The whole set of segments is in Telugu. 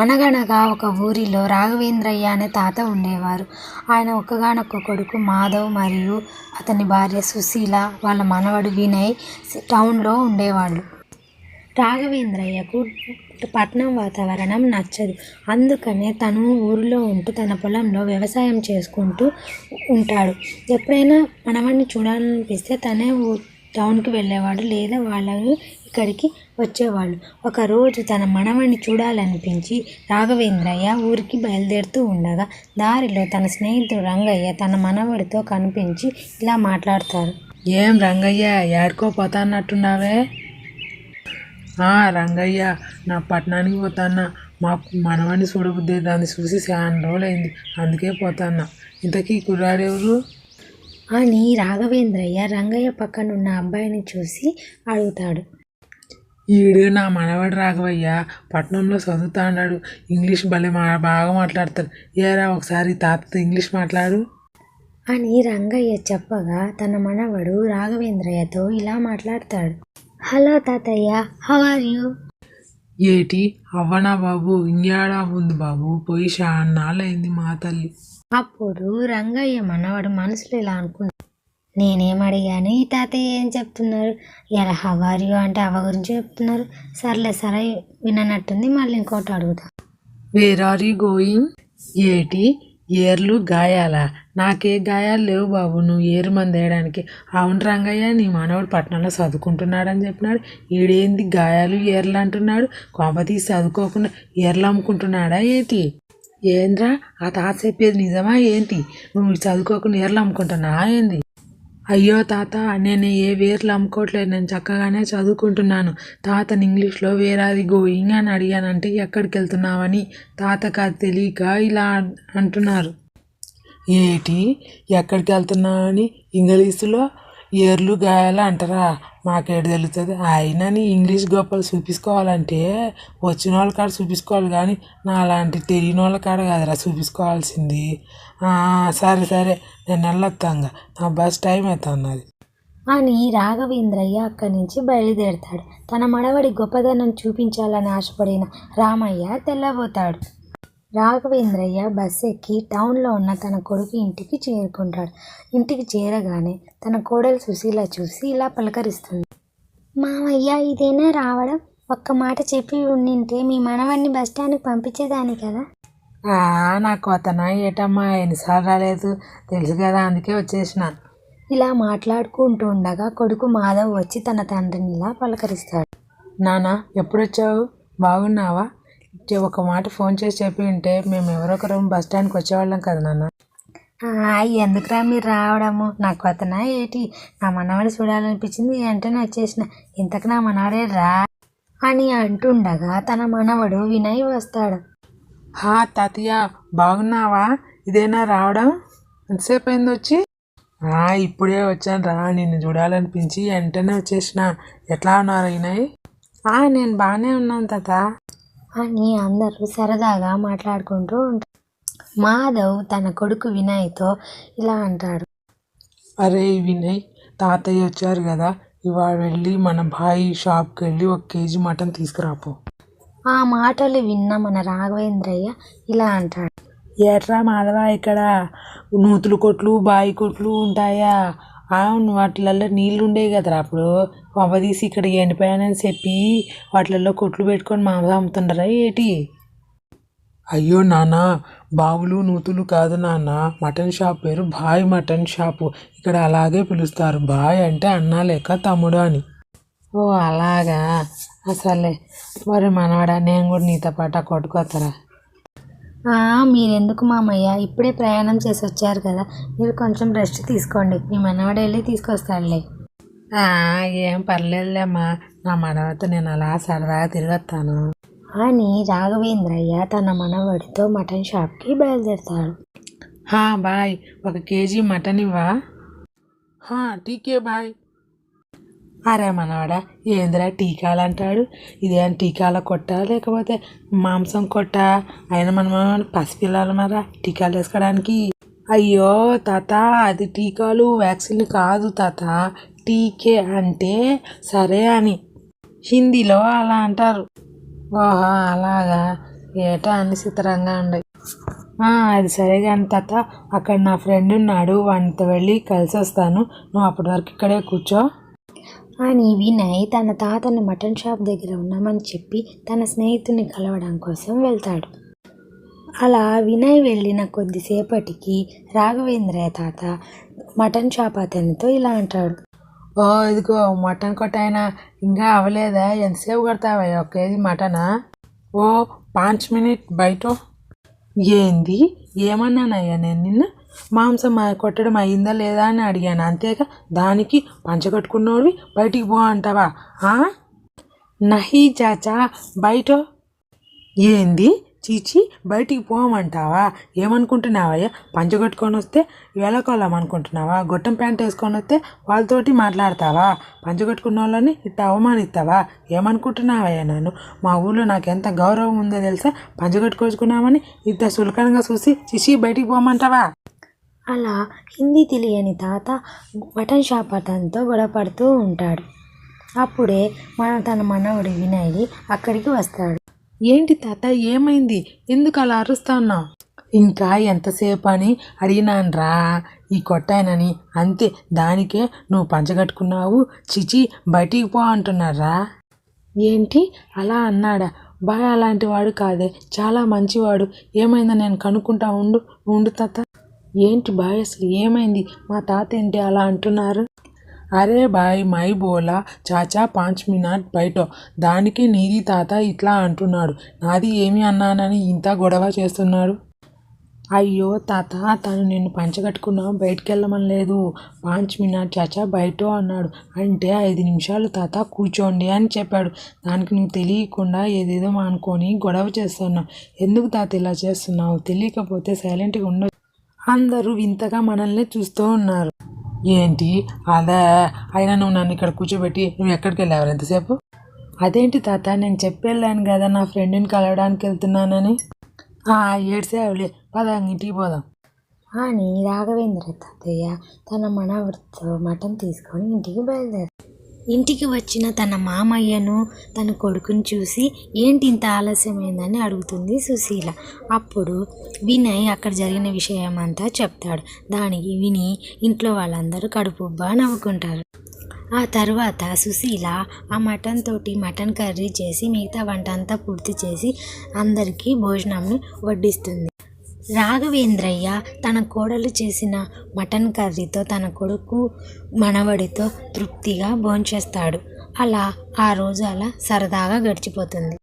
అనగనగా ఒక ఊరిలో రాఘవేంద్రయ్య అనే తాత ఉండేవారు. ఆయన ఒక్కగానొక్క కొడుకు మాధవ్ మరియు అతని భార్య సుశీల వాళ్ళ మనవడు వినయ్ టౌన్లో ఉండేవాళ్ళు. రాఘవేంద్రయ్యకు పట్నం వాతావరణం నచ్చదు. అందుకనే తను ఊరిలో ఉంటూ తన పొలంలో వ్యవసాయం చేసుకుంటూ ఉంటాడు. ఎప్పుడైనా మనవడిని చూడాలనిపిస్తే తనే ఊ టౌన్కి వెళ్ళేవాడు లేదా వాళ్ళని ఇక్కడికి వచ్చేవాళ్ళు. ఒకరోజు తన మనవడిని చూడాలనిపించి రాఘవేంద్రయ్య ఊరికి బయలుదేరుతూ ఉండగా దారిలో తన స్నేహితుడు రంగయ్య తన మనవడితో కనిపించి ఇలా మాట్లాడతారు. ఏం రంగయ్య ఏడుకో పోతా అన్నట్టున్నావే? ఆ, రంగయ్య నా పట్టణానికి పోతాన్నా మా మనవని చూడబుద్ది దాన్ని చూసి చాలా రోజులైంది. అందుకే పోతాన్నా ఇంతకీ కుర్రాడెవరు అని రాఘవేంద్రయ్య రంగయ్య పక్కనున్న అబ్బాయిని చూసి అడుగుతాడు. ఈడు నా మనవడు రాఘవయ్య పట్నంలో చదువుతా అన్నాడు. ఇంగ్లీష్ భలే మా బాగా మాట్లాడతాడు. ఏరా ఒకసారి తాతతో ఇంగ్లీష్ మాట్లాడు. అని రంగయ్య చెప్పగా తన మనవడు రాఘవేంద్రయ్యతో ఇలా మాట్లాడతాడు. హలో తాతయ్య హౌ ఆర్ యూ? ఏటి? అవ్వనా బాబు? ఇంగ్యాడా ఉంది బాబు? పోయి షాన్నాళ్ళయింది మా తల్లి. అప్పుడు రంగయ్య మనవడు మనసులో ఇలా అనుకున్నాడు నేనేం అడిగాను? ఈ తాతయ్య ఏం చెప్తున్నారు? ఎలా హవారియో అంటే అవ గురించి చెప్తున్నారు. సర్లే సరే విననట్టుంది. మళ్ళీ ఇంకోటి అడుగుతా. వేర్ ఆర్ యూ గోయింగ్ ఏటి? ఏర్లు గాయాలా? నాకే గాయాలు లేవు బాబు. నువ్వు ఏరు మంది వేయడానికి అవును రంగయ్య నీ మనవడు పట్టణంలో చదువుకుంటున్నాడని చెప్పినాడు. ఈడేంది గాయాలు ఏర్లు అంటున్నాడు. కొంప తీసి చదువుకోకుండా ఏర్లు అమ్ముకుంటున్నాడా ఏంటి? ఏంద్రా ఆ తాత చెప్పేది నిజమా ఏంటి? నువ్వు చదువుకోకుండా ఏర్లు అమ్ముకుంటున్నా ఏంది? అయ్యో తాత నేను ఏ వేర్లు అమ్ముకోవట్లేదు. నేను చక్కగానే చదువుకుంటున్నాను. తాతని ఇంగ్లీష్లో వేరాది గోయింగ్ అని అడిగానంటే ఎక్కడికి వెళ్తున్నావని తాతకు అది తెలియక ఇలా అంటున్నారు. ఏటి? ఎక్కడికి వెళ్తున్నావని ఇంగ్లీషులో ఏర్లు గాయాలు అంటారా? మాకేడు తెలుస్తుంది? అయినా నీ ఇంగ్లీష్ గొప్పలు చూపించుకోవాలంటే వచ్చిన వాళ్ళ కాడ చూపించుకోవాలి కానీ నా అలాంటి తెలియని వాళ్ళ కాడ కాదురా చూపించుకోవాల్సింది సరే సరే. నేను వెళ్ళొస్తాంగా నా బస్ టైం అవుతున్నది అని రాఘవేంద్రయ్య అక్కడి నుంచి బయలుదేరతాడు. తన మనవడి గొప్పదనం చూపించాలని ఆశపడిన రామయ్య తెల్లబోతాడు. రాఘవేంద్రయ్య బస్ ఎక్కి టౌన్లో ఉన్న తన కొడుకు ఇంటికి చేరుకుంటాడు. ఇంటికి చేరగానే తన కోడలు సుశీల చూసి ఇలా పలకరిస్తుంది. మామయ్య ఇదేనా రావడం? ఒక్క మాట చెప్పి ఉండింటే మీ మనవడిని బస్ స్టాండ్కి పంపించేదాన్ని కదా? నాకు అతను ఏటమ్మా? ఎన్నిసార్లు రాలేదు. తెలుసు కదా అందుకే వచ్చేసిన. ఇలా మాట్లాడుకుంటూ ఉండగా కొడుకు మాధవ్ వచ్చి తన తండ్రిని ఇలా పలకరిస్తాడు. నాన్న ఎప్పుడు వచ్చావు బాగున్నావా? ఒక మాట ఫోన్ చేసి చెప్పి ఉంటే మేము ఎవరొకరు బస్ స్టాండ్కి వచ్చేవాళ్ళం కదా నాన్న. ఎందుకురా మీరు రావడము? నాకు కొత్తనా ఏటి? నా మనవాడి చూడాలనిపించింది వెంటనే వచ్చేసిన. ఇంతకు నా మనవడే రా అని అంటుండగా తన మనవడు వినయ్ వస్తాడు. హా తాతయ్య బాగున్నావా? ఇదేనా రావడం? ఎంతసేపు అయింది వచ్చి? ఇప్పుడే వచ్చాను రా నిన్ను చూడాలనిపించి వెంటనే వచ్చేసిన. ఎట్లా ఉన్నారు ఆ నేను బాగానే ఉన్నాను తాత. అని అందరూ సరదాగా మాట్లాడుకుంటూ ఉంటారు. మాధవ్ తన కొడుకు వినయ్తో ఇలా అంటాడు. అరే వినయ్ తాతయ్య వచ్చారు కదా ఇవాళ వెళ్ళి మన బాయి షాప్కి వెళ్ళి ఒక కేజీ మటన్ తీసుకురాపో. ఆ మాటలు విన్న మన రాఘవేంద్రయ్య ఇలా అంటాడు. ఎట్రా మాధవ ఇక్కడ నూతులు కొట్లు బాయి కొట్లు ఉంటాయా? అవును వాటిలలో నీళ్ళు ఉండేవి కదరా. అప్పుడు తీసి ఇక్కడ ఎండిపోయానని చెప్పి వాటిలలో కొట్లు పెట్టుకొని మాంసం అమ్ముతుండరా ఏటి? అయ్యో నాన్న బావులు నూతులు కాదు నాన్న. మటన్ షాప్ పేరు బాయ్ మటన్ షాపు. ఇక్కడ అలాగే పిలుస్తారు. బాయ్ అంటే అన్నా లేక తమ్ముడు అని. ఓ అలాగా? అసలే. మరి మనవాడా నేను కూడా నీతో పాటు కొట్టుకోతారా ఆ, మీరెందుకు మామయ్య? ఇప్పుడే ప్రయాణం చేసి వచ్చారు కదా. మీరు కొంచెం రెస్ట్ తీసుకోండి. మీ మనవాడు వెళ్ళి తీసుకొస్తాడులే ఏం పర్లేదులేమ్మా నా మనవతో నేను అలా సరదాగా తిరిగొస్తాను అని రాఘవేంద్రయ్య తన మనవడితో మటన్ షాప్కి బయలుదేరుతాడు. హా బాయ్. ఒక కేజీ మటన్ ఇవ్వా? హా టీకే బాయ్. అరే మనవాడా ఏందిరా టీకాలు అంటాడు ఇదేం టీకాల కొట్ట లేకపోతే మాంసం కొట్ట? అయినా మనం పసిపిల్లలు మరా టీకాలు వేసుకోవడానికి అయ్యో తాత అది టీకాలు వ్యాక్సిన్ కాదు తాత. టీకే అంటే సరే అని. హిందీలో అలా అంటారు. ఓహో అలాగా? ఏటా అని చిత్రంగా ఉండే. అది సరే కానీ తాత అక్కడ నా ఫ్రెండ్ ఉన్నాడు వానితో వెళ్ళి కలిసి వస్తాను నువ్వు అప్పటి వరకు ఇక్కడే కూర్చో. అని వినయ్ తన తాతని మటన్ షాప్ దగ్గర ఉన్నామని చెప్పి తన స్నేహితుని కలవడం కోసం వెళ్తాడు. అలా వినయ్ వెళ్ళిన కొద్దిసేపటికి రాఘవేంద్రయ్య తాత మటన్ షాప్ అతనితో ఇలా అంటాడు. ఓ ఇదిగో మటన్ కొట్టైనా ఇంకా అవ్వలేదా? ఎంతసేపు కొడతావా ఒక కేజీ మటనా? ఓ పాంచ్ మినిట్ బయట. ఏంది? ఏమన్నానయ్యా నేను నిన్న? మాంసం కొట్టడం అయిందా లేదా అని అడిగాను. అంతేగా దానికి పంచగట్టుకున్నోడివి బయటికి పో అంటావా? ఆ? నహి చాచా బయట ఏంది? చీచి బయటికి పోమంటావా? ఏమనుకుంటున్నావయ్యా? పంచగొట్టుకొని వస్తే వేళకోళం అనుకుంటున్నావా? గొట్టం ప్యాంట్ వేసుకొని వస్తే వాళ్ళతోటి మాట్లాడతావా? పంచగొట్టుకున్న వాళ్ళని ఇట్ట అవమానిస్తావా? ఏమనుకుంటున్నావయ్యా నన్ను? మా ఊళ్ళో నాకు ఎంత గౌరవం ఉందో తెలుసా? పంచగొట్టుకొచ్చుకున్నామని ఇంత సులకనంగా చూసి చిచి బయటికి పోమంటావా? అలా హిందీ తెలియని తాత మటన్ షాప్ అతనితో గొడవపడుతూ ఉంటాడు. అప్పుడే మన తన మనవడు వినయ్ అక్కడికి వస్తాడు. ఏంటి తాత ఏమైంది? ఎందుకు అలా అరుస్తా ఉన్నావు ఇంకా ఎంతసేపు అని అడిగినాన్రా? ఈ కొట్టాయనని అంతే దానికే నువ్వు పంచగట్టుకున్నావు. చిచి బయటికి పో అంటున్నారా? ఏంటి? అలా అన్నాడా? బాయ్ అలాంటి వాడు కాదే చాలా మంచివాడు. ఏమైందో నేను కనుక్కుంటా ఉండు ఉండు తాత. ఏంటి బాయ్? అసలు ఏమైంది? మా తాత ఏంటి అలా అంటున్నారు? అరే బాయ్ మై బోలా చాచా పాంచ్ మినాట్ బయట దానికి నీది తాత ఇట్లా అంటున్నాడు. నాది ఏమి అన్నానని ఇంత గొడవ చేస్తున్నాడు? అయ్యో తాత తను నిన్ను పంచగట్టుకున్నా బయటికి వెళ్ళమని లేదు. పాంచ్ మినిట్ చాచా బయట అన్నాడు. అంటే ఐదు నిమిషాలు తాత కూర్చోండి అని చెప్పాడు. దానికి నువ్వు తెలియకుండా ఏదేదో అనుకొని గొడవ చేస్తున్నావు. ఎందుకు తాత ఇలా చేస్తున్నావు? తెలియకపోతే సైలెంట్గా ఉండ. అందరూ వింతగా మనల్ని చూస్తూ ఉన్నారు. ఏంటి? అదే. అయినా నువ్వు నన్ను ఇక్కడ కూర్చోబెట్టి నువ్వు ఎక్కడికి వెళ్ళావు ఎంతసేపు? అదేంటి తాత? నేను చెప్పెళ్ళాను కదా నా ఫ్రెండ్ని కలవడానికి వెళ్తున్నానని. ఏడ్సేవులే పద ఇంటికి పోదాం. అని రాఘవేంద్ర తాతయ్య తన మనవడితో మటన్ తీసుకొని ఇంటికి బయలుదేరాడు. ఇంటికి వచ్చిన తన మామయ్యను తన కొడుకుని చూసి ఏంటి ఇంత ఆలస్యమైందని అడుగుతుంది సుశీల. అప్పుడు వినయ్ అక్కడ జరిగిన విషయం అంతా చెప్తాడు. దానికి విని ఇంట్లో వాళ్ళందరూ కడుపుబ్బా నవ్వుకుంటారు. ఆ తర్వాత సుశీల ఆ మటన్ తోటి మటన్ కర్రీ చేసి మిగతా వంట అంతా పూర్తి చేసి అందరికీ భోజనంను వడ్డిస్తుంది. రాఘవేంద్రయ్య తన కోడలు చేసిన మటన్ కర్రీతో తన కొడుకు మనవడితో తృప్తిగా భోంచేస్తాడు. అలా ఆ రోజు అలా సరదాగా గడిచిపోతుంది.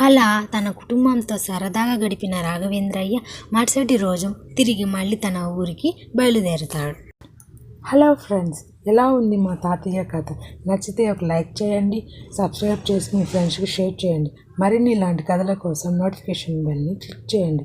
అలా తన కుటుంబంతో సరదాగా గడిపిన రాఘవేంద్రయ్య మరుసటి రోజు తిరిగి మళ్ళీ తన ఊరికి బయలుదేరుతాడు. హలో ఫ్రెండ్స్ ఎలా ఉంది మా తాతయ్య కథ? నచ్చితే ఒక లైక్ చేయండి సబ్స్క్రైబ్ చేసి మీ ఫ్రెండ్స్కి షేర్ చేయండి. మరిన్ని ఇలాంటి కథల కోసం నోటిఫికేషన్ బెల్ని క్లిక్ చేయండి.